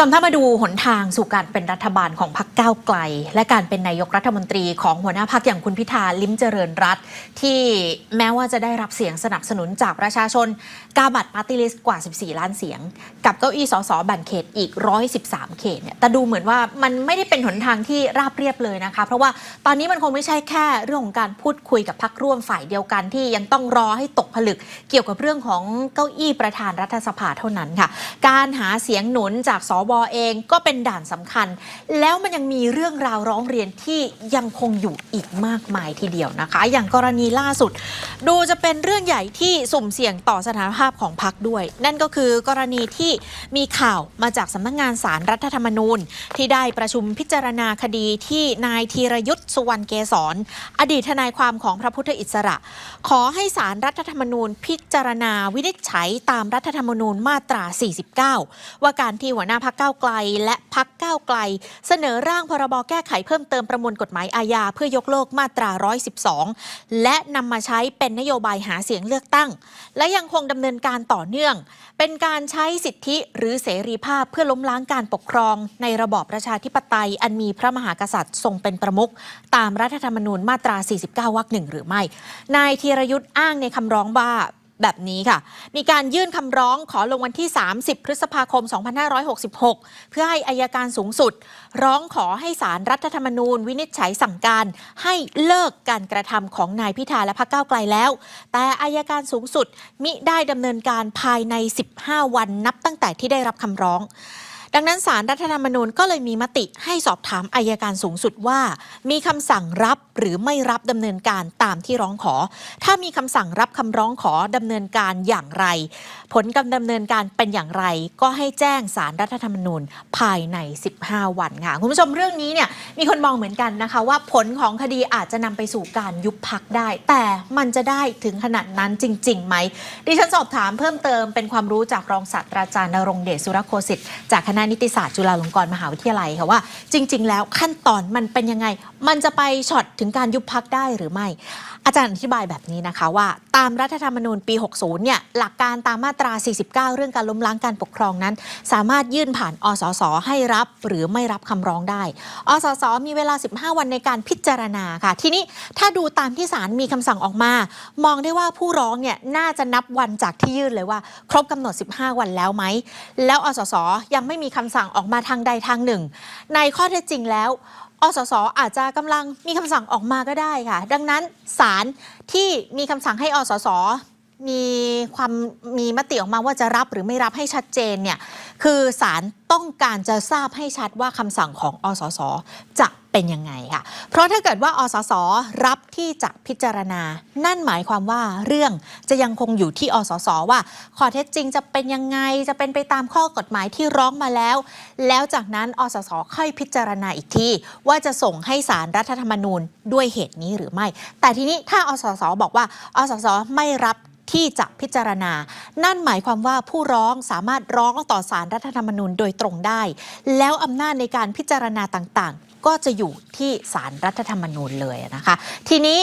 ตอนถ้ามาดูหนทางสู่การเป็นรัฐบาลของพรรคก้าวไกล และการเป็นนายกรัฐมนตรีของหัวหน้าพรรคอย่างคุณพิธาลิ้มเจริญรัตที่แม้ว่าจะได้รับเสียงสนับสนุนจากประชาชน กาบัตรปาร์ตี้ลิสต์กว่า 14 ล้านเสียง กับเก้าอี้สสแบ่งเขตอีก 113 เขตเนี่ยแต่ดูเหมือนว่ามันไม่ได้เป็นหนทางที่ราบเรียบเลยนะคะ เพราะว่าตอนนี้มันคงไม่ใช่แค่เรื่องของการพูดคุยกับพรรคร่วมฝ่ายเดียวกันที่ยังต้องรอให้ตกผลึก เกี่ยวกับเรื่องของเก้าอี้ประธานรัฐสภาเท่านั้นค่ะ การหาเสียงหนุนจากสวเองก็เป็นด่านสำคัญ แล้วมันยังมีเรื่องราวร้องเรียนที่ยังคงอยู่อีกมากมายทีเดียวนะคะ อย่างกรณีล่าสุด ดูจะเป็นเรื่องใหญ่ที่สุ่มเสี่ยงต่อสถานภาพของพรรคด้วย นั่นก็คือกรณีที่มีข่าวมาจากสำนักงานสารรัฐธรรมนูญ ที่ได้ประชุมพิจารณาคดีที่นายธีรยุทธ์สุวรรณเกษรอดีตทนายความของพระพุทธอิสระ ขอให้สารรัฐธรรมนูญ พิจารณาวินิจฉัยตามรัฐธรรมนูญมาตรา 49 ว่าการที่หัวหน้าพักก้าวไกล และพักก้าวไกล เสนอร่างพรบแก้ไขเพิ่มเติมประมวลกฎหมายอาญาเพื่อยกเลิกมาตรา 112 และนำมาใช้เป็นนโยบายหาเสียงเลือกตั้ง และยังคงดำเนินการต่อเนื่อง เป็นการใช้สิทธิหรือเสรีภาพเพื่อล้มล้างการปกครอง ในระบอบประชาธิปไตย อันมีพระมหากษัตริย์ทรงเป็นประมุขตามรัฐธรรมนูญมาตรา 49 วรรคหนึ่งหรือไม่ นายธีรยุทธ์อ้างในคำร้องว่า แบบนี้ค่ะ มีการยื่นคำร้องขอลงวันที่ 30 พฤษภาคม 2566 เพื่อให้อายการสูงสุด ร้องขอให้สารรัฐธรรมนูญ วินิจฉัยสั่งการ ให้เลิกการกระทำของนายพิธาและพรรคก้าวไกลแล้ว แต่อายการสูงสุดมิได้ดำเนินการภายใน 15 วันนับตั้งแต่ที่ได้รับคำร้องดังนั้นสารรัฐธรรมนูญก็เลยมีมติให้สอบถามอายการสูงสุดว่า มีคำสั่งรับ หรือไม่รับดำเนินการตามที่ร้องขอ ถ้ามีคำสั่งรับคำร้องขอดำเนินการอย่างไร ผลการดำเนินการเป็นอย่างไร ก็ให้แจ้งสารรัฐธรรมนูญภายใน 15 วันค่ะคุณผู้ชมเรื่องนี้เนี่ยมีคนมองเหมือนกันนะคะ ว่าผลของคดีอาจจะนำไปสู่การยุบพักได้ แต่มันจะได้ถึงขนาดนั้นจริงๆไหมดิฉันสอบถามเพิ่มเติมเป็นความรู้จากรองศาสตราจารย์นรงเดชสุรโคสิทธิ์จากคณะนิติศาสตร์จุฬาลงกรณ์มหาวิทยาลัยค่ะว่า จริง ๆ แล้วขั้นตอนมันเป็นยังไง มันจะไปช็อตถึงงการยุบพักได้หรือไม่ อาจารย์อธิบายแบบนี้นะคะว่า ตามรัฐธรรมนูญปี 60 เนี่ยหลักการตามมาตรา 49 เรื่องการล้มล้างการปกครองนั้น สามารถยื่นผ่านอสสให้รับหรือไม่รับคำร้องได้ อสสมีเวลา 15 วันในการพิจารณาค่ะ ทีนี้ถ้าดูตามที่ศาลมีคำสั่งออกมา มองได้ว่าผู้ร้องเนี่ยน่าจะนับวันจากที่ยื่นเลยว่า ครบกำหนด 15 วันแล้วไหมแล้วอสสยังไม่มีคำสั่งออกมาทางใดทางหนึ่ง ในข้อเท็จจริงแล้ว อสสอาจจะกำลังมีคำสั่งออกมาก็ได้ค่ะ ดังนั้นศาลที่มีคำสั่งให้อสส มีความมีมติออกมาว่าจะรับหรือไม่รับให้ชัดเจนเนี่ยคือศาลต้องการจะทราบให้ชัดว่าคำสั่งของอสสจะเป็นยังไงค่ะ เพราะถ้าเกิดว่าอสสรับที่จะพิจารณา นั่นหมายความว่าเรื่องจะยังคงอยู่ที่อสสว่าข้อเท็จจริงจะเป็นยังไง จะเป็นไปตามข้อกฎหมายที่ร้องมาแล้ว แล้วจากนั้นอสสค่อยพิจารณาอีกที ว่าจะส่งให้สารรัฐธรรมนูญด้วยเหตุนี้หรือไม่ แต่ทีนี้ถ้าอสสบอกว่าอสสไม่รับ ที่จะพิจารณา นั่นหมายความว่าผู้ร้องสามารถร้องต่อสารรัฐธรรมนูญโดยตรงได้ แล้วอำนาจในการพิจารณาต่างๆ ก็จะอยู่ที่สารรัฐธรรมนูญเลยนะคะ ทีนี้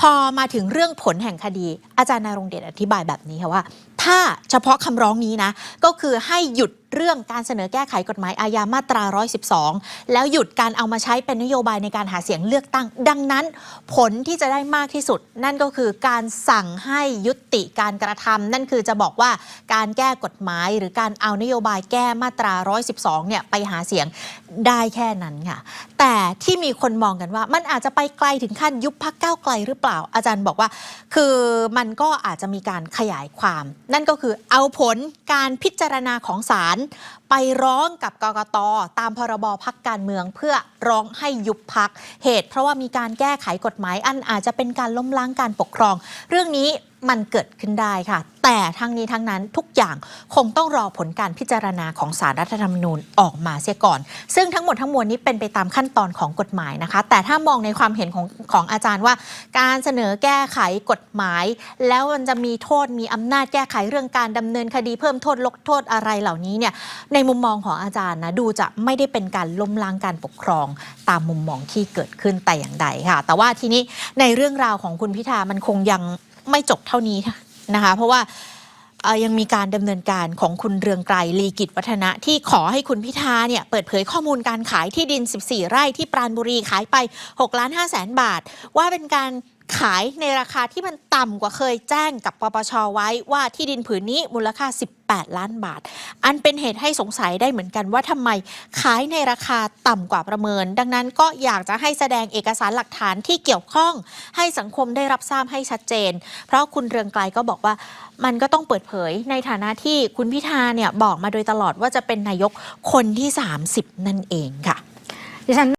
พอมาถึงเรื่องผลแห่งคดีอาจารย์นารงเดชอธิบายแบบนี้ค่ะว่าถ้าเฉพาะคำร้องนี้นะ ก็คือให้หยุดเรื่องการเสนอแก้ไขกฎหมายอาญามาตรา 112 แล้วหยุดการเอามาใช้เป็นนโยบายในการหาเสียงเลือกตั้ง ดังนั้นผลที่จะได้มากที่สุด นั่นก็คือการสั่งให้ยุติการกระทำนั่นคือจะบอกว่าการแก้กฎหมาย หรือการเอานโยบายแก้มาตรา 112 เนี่ยไปหาเสียงได้แค่นั้นค่ะ แต่ที่มีคนมองกันว่ามันอาจจะไปไกลถึงขั้นยุบพักเก้าไกลหรือเปล่า อาจารย์บอกว่า คือมันก็อาจจะมีการขยายความนั่นก็คือเอาผลการพิจารณาของศาลไปร้องกับกกตตามพรบพักการเมือง เพื่อร้องให้ยุบพักเหตุ เพราะว่ามีการแก้ไขกฎหมายอันอาจจะเป็นการล้มล้างการปกครอง เรื่องนี้มันเกิดขึ้นได้ค่ะ แต่ทั้งนี้ทั้งนั้นทุกอย่างคงต้องรอผลการพิจารณาของสารรัฐธรรมนูญออกมาเสียก่อน ซึ่งทั้งหมดทั้งมวลนี้เป็นไปตามขั้นตอนของกฎหมายนะคะ แต่ถ้ามองในความเห็นของของอาจารย์ว่า การเสนอแก้ไขกฎหมาย แล้วมันจะมีโทษมีอำนาจแก้ไขเรื่องการดำเนินคดีเพิ่มโทษลดโทษอะไรเหล่านี้เนี่ยในมุมมองของอาจารย์นะดูจะไม่ได้เป็นการล้มล้างการปกครอง ตามมุมมองที่เกิดขึ้นแต่อย่างใดค่ะ แต่ว่าทีนี้ในเรื่องราวของคุณพิธามันคงยัง ไม่จบเท่านี้นะคะ เพราะว่ายังมีการดำเนินการของคุณเรืองไกรลีกิจวัฒนะที่ขอให้คุณพิธาเนี่ยเปิดเผยข้อมูลการขายที่ดิน 14 ไร่ที่ปราณบุรีขายไป6ล้าน5แสนบาท ว่าเป็นการ ขายในราคาที่มันต่ำกว่าเคยแจ้งกับปปชไว้ว่าที่ดินผืนนี้มูลค่า 18 ล้านบาท อันเป็นเหตุให้สงสัยได้เหมือนกันว่าทำไมขายในราคาต่ำกว่าประเมิน ดังนั้นก็อยากจะให้แสดงเอกสารหลักฐานที่เกี่ยวข้อง ให้สังคมได้รับทราบให้ชัดเจน เพราะคุณเรืองไกลก็บอกว่ามันก็ต้องเปิดเผยในฐานะที่คุณพิธาเนี่ยบอกมาโดยตลอดว่าจะเป็นนายกคนที่ 30 นั่นเองค่ะดิฉัน